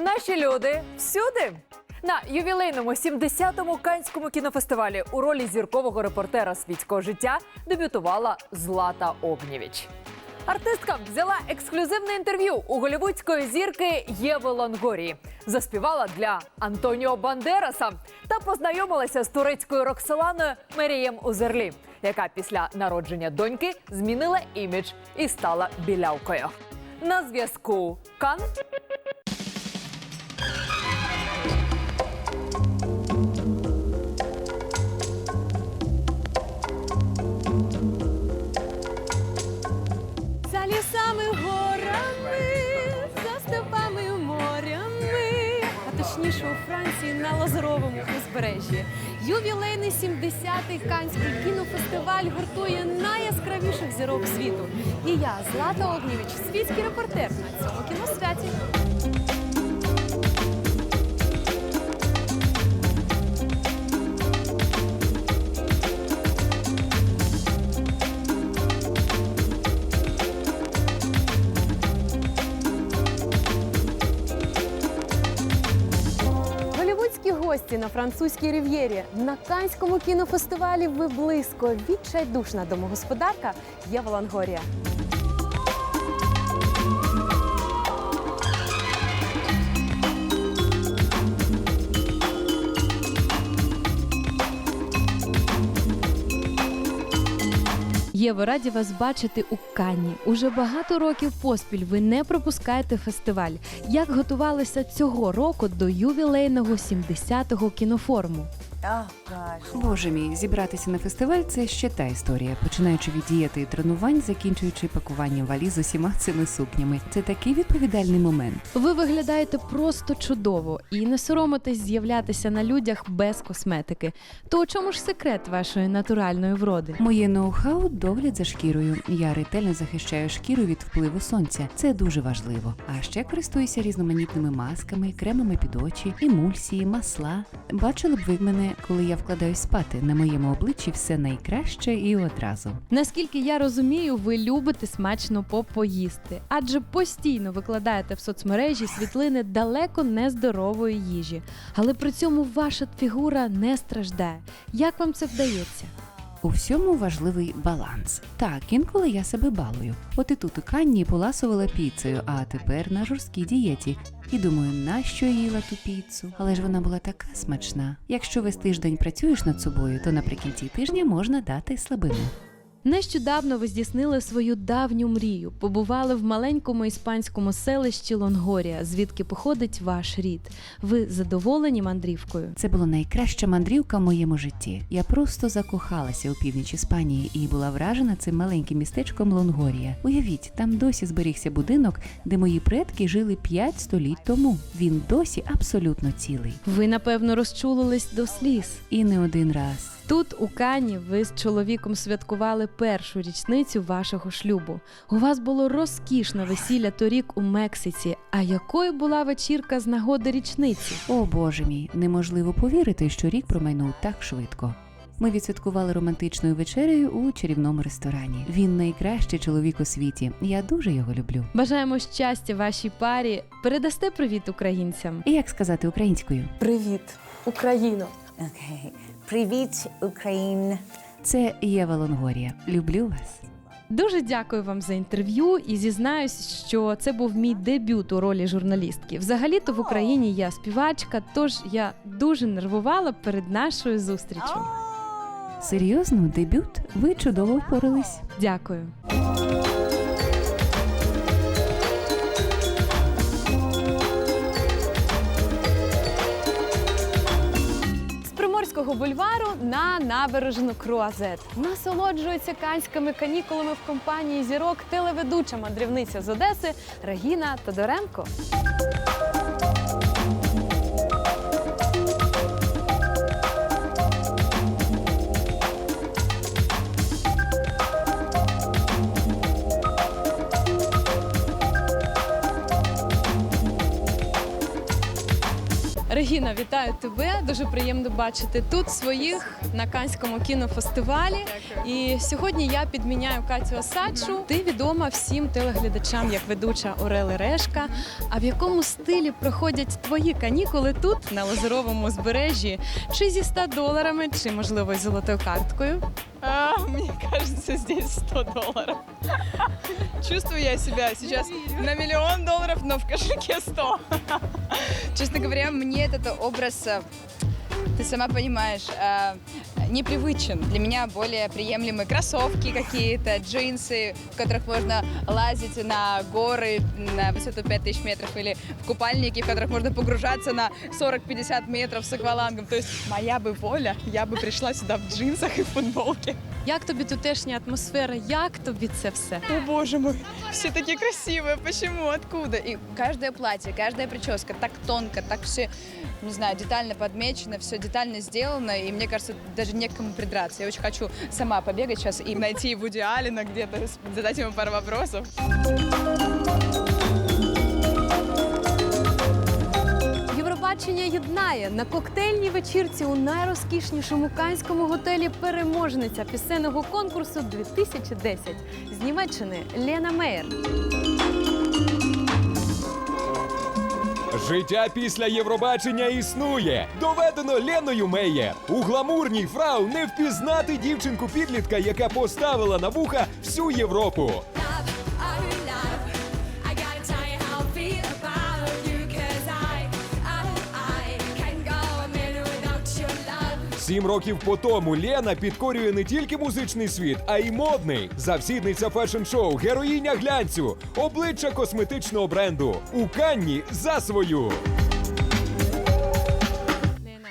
Наші люди всюди. На ювілейному 70-му канському кінофестивалі у ролі зіркового репортера світського життя дебютувала Злата Огнєвіч. Артистка взяла ексклюзивне інтерв'ю у голівудської зірки Єви Лонгорії, заспівала для Антоніо Бандераса та познайомилася з турецькою Роксоланою Мерієм Узерлі, яка після народження доньки змінила імідж і стала білявкою. На зв'язку Кан узбережжі. Ювілейний 70-й Канський кінофестиваль гуртує найяскравіших зірок світу. І я, Злата Огнєвіч, світський репортер на цьому кіносвяті. Гості на французькій рів'єрі на Канському кінофестивалі ви близько відчайдушна домогосподарка Єва Лангорія. Єво, раді вас бачити у Канні. Уже багато років поспіль ви не пропускаєте фестиваль. Як готувалися цього року до ювілейного 70-го кінофоруму? Боже мій, зібратися на фестиваль це ще та історія, починаючи від дієти і тренувань, закінчуючи пакуванням валіз з усіма цими сукнями. Це такий відповідальний момент. Ви виглядаєте просто чудово і не соромитесь з'являтися на людях без косметики. То у чому ж секрет вашої натуральної вроди? Моє ноу-хау догляд за шкірою. Я ретельно захищаю шкіру від впливу сонця. Це дуже важливо. А ще користуюся різноманітними масками, кремами під очі, емульсії, масла. Бачили б ви мене, коли я вкладаюсь спати. На моєму обличчі все найкраще і одразу. Наскільки я розумію, ви любите смачно попоїсти, адже постійно викладаєте в соцмережі світлини далеко нездорової їжі, але при цьому ваша фігура не страждає. Як вам це вдається? У всьому важливий баланс. Так, інколи я себе балую. От і тут у Канні поласувала піцею, а тепер на жорсткій дієті. І думаю, нащо я їла ту піцу? Але ж вона була така смачна. Якщо весь тиждень працюєш над собою, то наприкінці тижня можна дати слабину. Нещодавно ви здійснили свою давню мрію, побували в маленькому іспанському селищі Лонгорія, звідки походить ваш рід. Ви задоволені мандрівкою? Це була найкраща мандрівка в моєму житті. Я просто закохалася у північ Іспанії і була вражена цим маленьким містечком Лонгорія. Уявіть, там досі зберігся будинок, де мої предки жили 5 століть тому. Він досі абсолютно цілий. Ви напевно розчулились до сліз. І не один раз. Тут, у Кані, ви з чоловіком святкували першу річницю вашого шлюбу. У вас було розкішне весілля торік у Мексиці. А якою була вечірка з нагоди річниці? О боже мій, неможливо повірити, що рік промайнув так швидко. Ми відсвяткували романтичною вечерею у чарівному ресторані. Він найкращий чоловік у світі. Я дуже його люблю. Бажаємо щастя вашій парі. Передасте привіт українцям. І як сказати українською? Привіт, Україно! Okay. Привіт, Україна. Це Єва Лонгорія. Люблю вас. Дуже дякую вам за інтерв'ю і зізнаюсь, що це був мій дебют у ролі журналістки. Взагалі-то в Україні я співачка, тож я дуже нервувала перед нашою зустрічю. Серйозно, дебют? Ви чудово впорались. Дякую. З Приморського бульвару на набережну Круазет насолоджується канськими канікулами в компанії зірок телеведуча мандрівниця з Одеси Регіна Тодоренко. Регіна, вітаю тебе. Дуже приємно бачити тут своїх на Канському кінофестивалі. І сьогодні я підміняю Катю Осадчу. Ти відома всім телеглядачам як ведуча Орели Решка. А в якому стилі проходять твої канікули тут, на Лазуровому узбережжі? Чи зі 100 доларами, чи можливо з золотою карткою? А, мне кажется, здесь 100 долларов. Чувствую я себя сейчас на миллион долларов, но в кошельке 100. Честно говоря, мне этот образ, э, ты сама понимаешь, э, непривычен. Для меня более приемлемы кроссовки какие-то, джинсы, в которых можно лазить на горы на высоту 5000 метров, или в купальники, в которых можно погружаться на 40-50 метров с аквалангом. То есть моя бы воля, я бы пришла сюда в джинсах и в футболке. Як тобі тутешня атмосфера? Як тобі це все? О боже мой, все такие красивые, почему, откуда? И каждое платье, каждая прическа так тонко, так все, не знаю, детально подмечено, все детально сделано, и мне кажется, даже не к кому придраться. Я очень хочу сама побегать сейчас и найти Вуди Алина где-то, задать ему пару вопросов. Євробачення єднає на коктейльній вечірці у найрозкішнішому канському готелі переможниця пісенного конкурсу 2010 з Німеччини Лена Мейер. Життя після Євробачення існує. Доведено Леною Меєр. У гламурній фрау не впізнати дівчинку підлітка, яка поставила на вуха всю Європу. Сім років по тому Лена підкорює не тільки музичний світ, а й модний. Завсідниця фешн-шоу, героїня глянцю, обличчя косметичного бренду. У Канні за свою.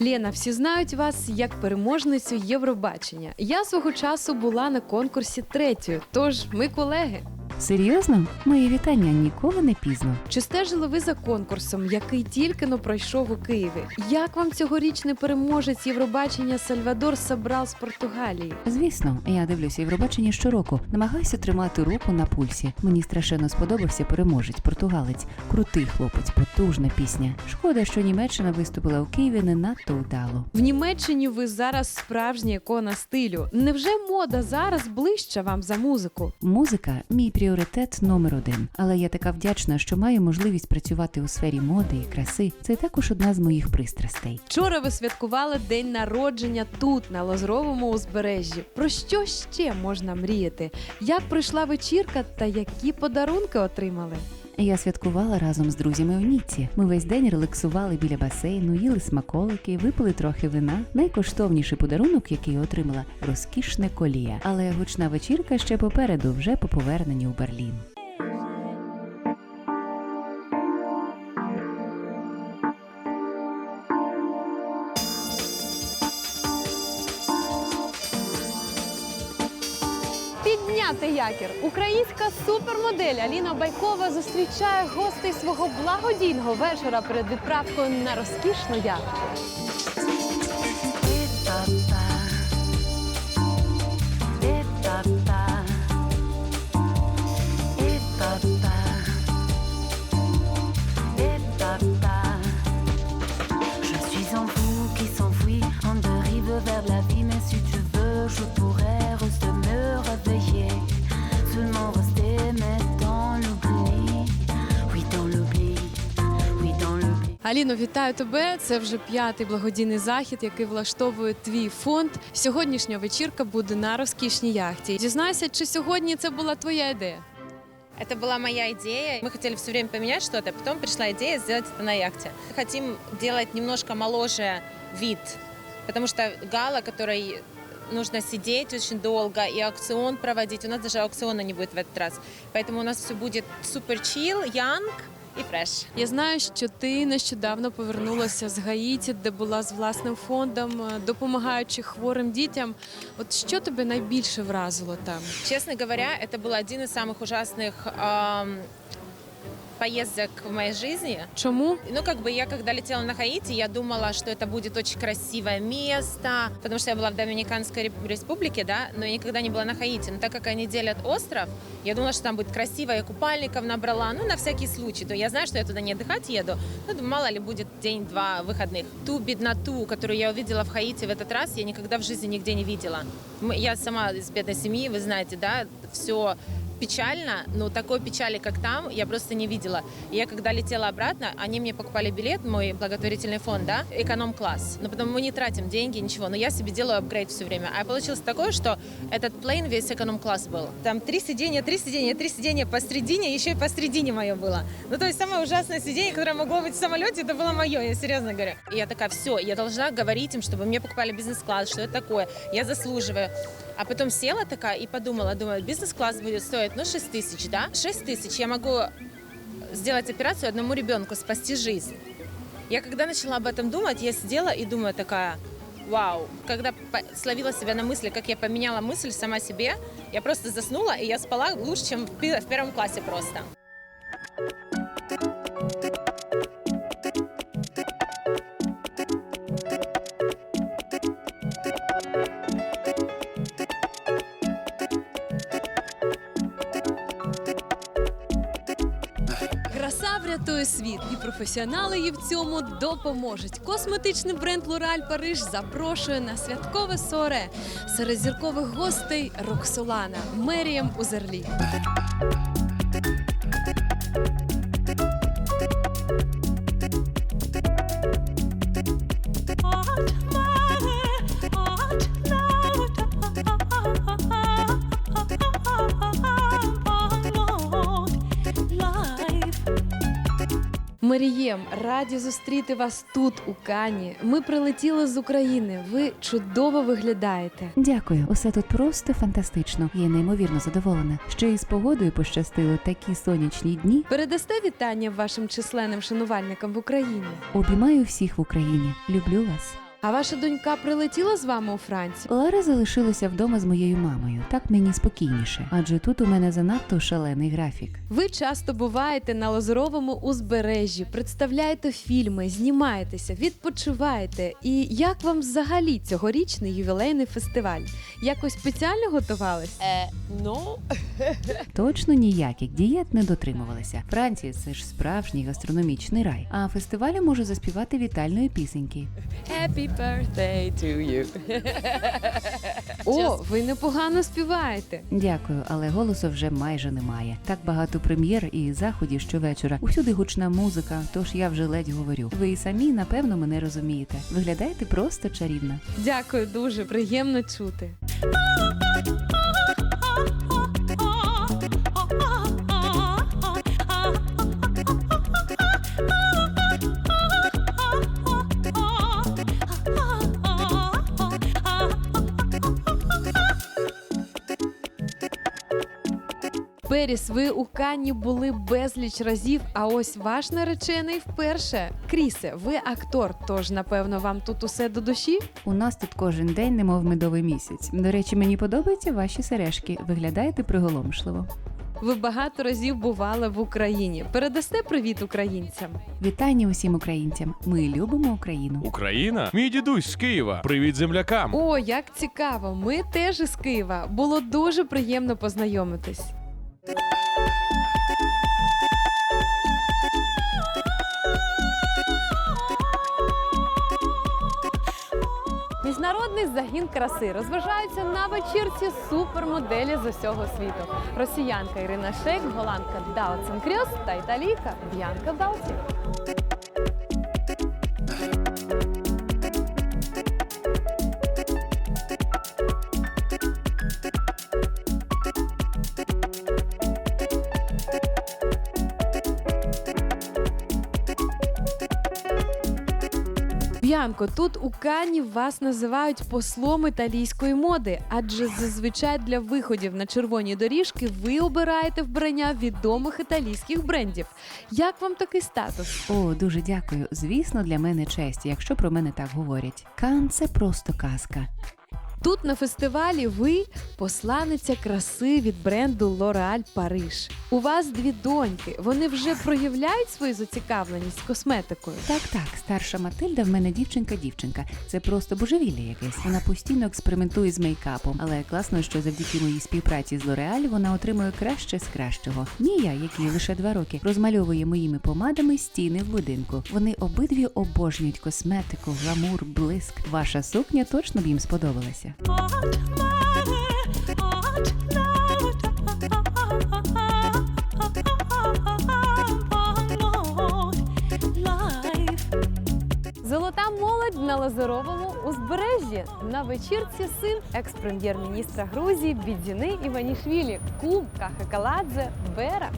Лена, всі знають вас як переможницю Євробачення. Я свого часу була на конкурсі третьою, тож ми колеги. Серйозно? Мої вітання ніколи не пізно. Чи стежили ви за конкурсом, який тільки но пройшов у Києві? Як вам цьогорічний переможець Євробачення Сальвадор Сабрал з Португалії? Звісно, я дивлюся Євробачення щороку. Намагаюся тримати руку на пульсі. Мені страшенно сподобався переможець, португалець. Крутий хлопець, потужна пісня. Шкода, що Німеччина виступила у Києві не надто вдало. В Німеччині ви зараз справжня ікона стилю. Невже мода зараз ближча вам за музику? Музика мій пріоритет номер один. Але я така вдячна, що маю можливість працювати у сфері моди і краси. Це також одна з моїх пристрастей. Вчора ви святкували день народження тут, на Лозровому узбережжі. Про що ще можна мріяти? Як пройшла вечірка та які подарунки отримали? Я святкувала разом з друзями у Ніці. Ми весь день релаксували біля басейну, їли смаколики, випили трохи вина. Найкоштовніший подарунок, який отримала, розкішне колія. Але гучна вечірка ще попереду, вже по поверненню у Берлін. Підняти якір. Українська супермодель Аліна Байкова зустрічає гостей свого благодійного вечора перед відправкою на розкішну яхту. Аліно, вітаю тебе. Це вже п'ятий благодійний захід, який влаштовує твій фонд. Сьогоднішня вечірка буде на розкішній яхті. Дізнайся, чи сьогодні це була твоя ідея? Это была моя идея. Мы хотели все время поменять что-то, потом пришла идея сделать это на яхте. Хотим делать немножко моложе вид, потому что гала, которой нужно сидеть очень долго и аукцион проводить. У нас даже аукциона не будет в этот раз. Поэтому у нас все будет супер чил, янг и фреш. Я знаю, що ти нещодавно повернулася з Гаїті, де була з власним фондом, е, допомагаючи хворим дітям. От що тебе найбільше вразило там? Честно говоря, это был один из самых ужасных ам, поездок в моей жизни. Чому? Ну, как бы я, когда летела на Хаити, я думала, что это будет очень красивое место, потому что я была в Доминиканской реп- республике, да, но я никогда не была на Хаити. Но так как они делят остров, я думала, что там будет красиво, я купальников набрала, ну, на всякий случай. То я знаю, что я туда не отдыхать еду, ну, думаю, мало ли будет день-два выходных. Ту бедноту, которую я увидела в Хаити в этот раз, я никогда в жизни нигде не видела. Мы- Я сама из бедной семьи, вы знаете, да, все печально, но такой печали, как там, я просто не видела. Я когда летела обратно, они мне покупали билет, мой благотворительный фонд, да, эконом-класс. Но потом мы не тратим деньги, ничего, но я себе делаю апгрейд все время. А получилось такое, что этот плейн весь эконом-класс был. Там три сиденья, три сиденья, три сиденья посередине, еще и посередине мое было. Ну, то есть самое ужасное сиденье, которое могло быть в самолете, это было мое, я серьезно говорю. И я такая, все, я должна говорить им, чтобы мне покупали бизнес-класс, что это такое, я заслуживаю. А потом села такая и подумала, думаю, бизнес-класс будет стоить, ну, 6 тысяч, да? 6 тысяч я могу сделать операцию одному ребенку, спасти жизнь. Я когда начала об этом думать, я сидела и думаю такая, вау. Когда по- словила себя на мысли, как я поменяла мысль сама себе, я просто заснула, и я спала лучше, чем в пи- в первом классе просто. Краса світ, і професіонали їй в цьому допоможуть. Косметичний бренд Лораль Париж запрошує на святкове соре серед зіркових гостей Роксолана Мерієм Узерлі. Марієм, раді зустріти вас тут, у Кані. Ми прилетіли з України. Ви чудово виглядаєте. Дякую, усе тут просто фантастично. Я неймовірно задоволена. Ще й з погодою пощастило такі сонячні дні. Передасте вітання вашим численним шанувальникам в Україні. Обіймаю всіх в Україні. Люблю вас. А ваша донька прилетіла з вами у Францію? Лара залишилася вдома з моєю мамою. Так мені спокійніше, адже тут у мене занадто шалений графік. Ви часто буваєте на лазуровому узбережжі, представляєте фільми, знімаєтеся, відпочиваєте. І як вам взагалі цьогорічний ювілейний фестиваль? Якось спеціально готувались? ну, Точно ніяких дієт не дотримувалася. Франція це ж справжній гастрономічний рай. А фестивалі можу заспівати вітальної пісеньки. Happy birthday to you. О, ви непогано співаєте. Дякую, але голосу вже майже немає. Так багато прем'єр і заходів щовечора. Усюди гучна музика, тож я вже ледь говорю. Ви і самі напевно мене розумієте. Виглядаєте просто чарівно. Дякую дуже, приємно чути. Періс, ви у Канні були безліч разів, а ось ваш наречений вперше. Крісе, ви актор, тож напевно вам тут усе до душі? У нас тут кожен день, немов медовий місяць. До речі, мені подобаються ваші сережки. Виглядаєте приголомшливо. Ви багато разів бували в Україні. Передасте привіт українцям. Вітання усім українцям. Ми любимо Україну. Україна? Мій дідусь з Києва. Привіт землякам. О, як цікаво! Ми теж із Києва. Було дуже приємно познайомитись. Міжнародний загін краси розважаються на вечірці супермоделі з усього світу. Росіянка Ірина Шейк, голландка Дао Ценкріос та італійка Б'янка Далсі. Б'янко, тут у Канні вас називають послом італійської моди, адже зазвичай для виходів на червоні доріжки ви обираєте вбрання відомих італійських брендів. Як вам такий статус? О, дуже дякую. Звісно, для мене честь, якщо про мене так говорять. Кан це просто казка. Тут на фестивалі ви посланиця краси від бренду L'Oréal Париж. У вас дві доньки. Вони вже проявляють свою зацікавленість косметикою. Так, так, старша Матильда в мене дівчинка-дівчинка. Це просто божевілля якесь. Вона постійно експериментує з мейкапом. Але класно, що завдяки моїй співпраці з L'Oreal вона отримує краще з кращого. Мія, якій лише два роки, розмальовує моїми помадами стіни в будинку. Вони обидві обожнюють косметику, гламур, блиск. Ваша сукня точно б їм сподобалася. Золота молодь на Лазаровому узбережжі. На вечірці син екс-прем'єр-міністра Грузії Бідзіни Іванішвілі, кум Кахакаладзе Бера.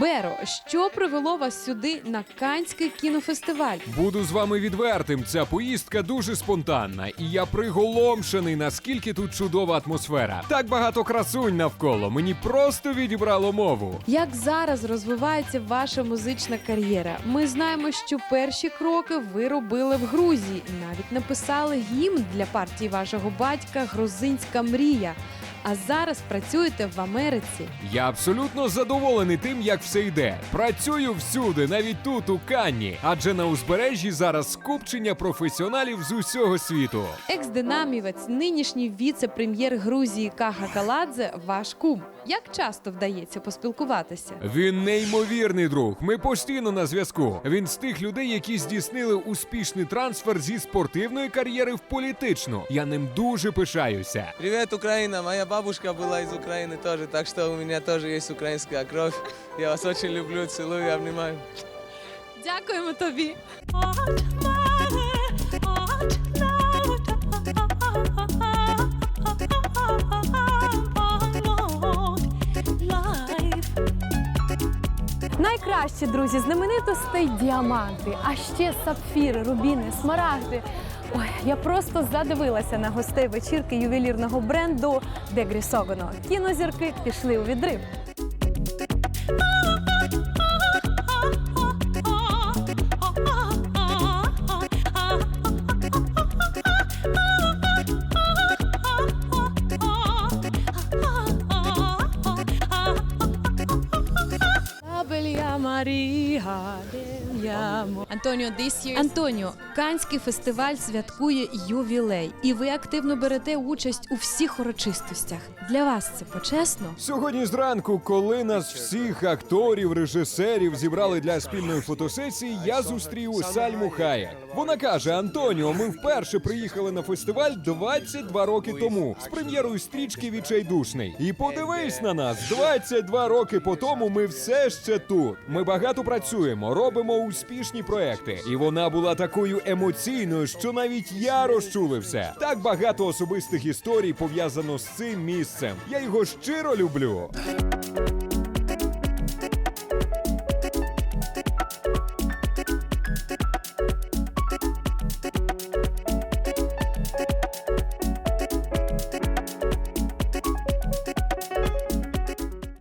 Беро, що привело вас сюди на Канський кінофестиваль? Буду з вами відвертим. Ця поїздка дуже спонтанна, і я приголомшений, наскільки тут чудова атмосфера. Так багато красунь навколо. Мені просто відібрало мову. Як зараз розвивається ваша музична кар'єра? Ми знаємо, що перші кроки ви робили в Грузії, навіть написали гімн для партії вашого батька Грузинська мрія. А зараз працюєте в Америці. Я абсолютно задоволений тим, як все йде. Працюю всюди, навіть тут, у Канні. Адже на узбережжі зараз скупчення професіоналів з усього світу. Екс-динамівець, нинішній віце-прем'єр Грузії Каха Каладзе, ваш кум. Як часто вдається поспілкуватися? Він неймовірний друг. Ми постійно на зв'язку. Він з тих людей, які здійснили успішний трансфер зі спортивної кар'єри в політичну. Я ним дуже пишаюся. Привет, Украина! Моя бабушка была из Украины тоже, так что у меня тоже есть украинская кровь. Я вас очень люблю, целую, обнимаю. Дякуємо тобі. Найкращі друзі, знаменитостей діаманти, а ще сапфіри, рубіни, смарагди. Ой, я просто задивилася на гостей вечірки ювелірного бренду Дегрісогоно. Кінозірки пішли у відрив. Антоніо, Антоніо, Канський фестиваль святкує ювілей, і ви активно берете участь у всіх урочистостях. Для вас це почесно? Сьогодні зранку, коли нас всіх акторів, режисерів зібрали для спільної фотосесії, я зустрів Сальму Хаєк. Вона каже: Антоніо, ми вперше приїхали на фестиваль 22 роки тому з прем'єрою стрічки Відчайдушний. І подивись на нас, 22 роки по тому ми все ще тут. Ми багато працюємо, робимо успішні проекти. І вона була такою емоційною, що навіть я розчулився. Так багато особистих історій пов'язано з цим місцем. Я його щиро люблю.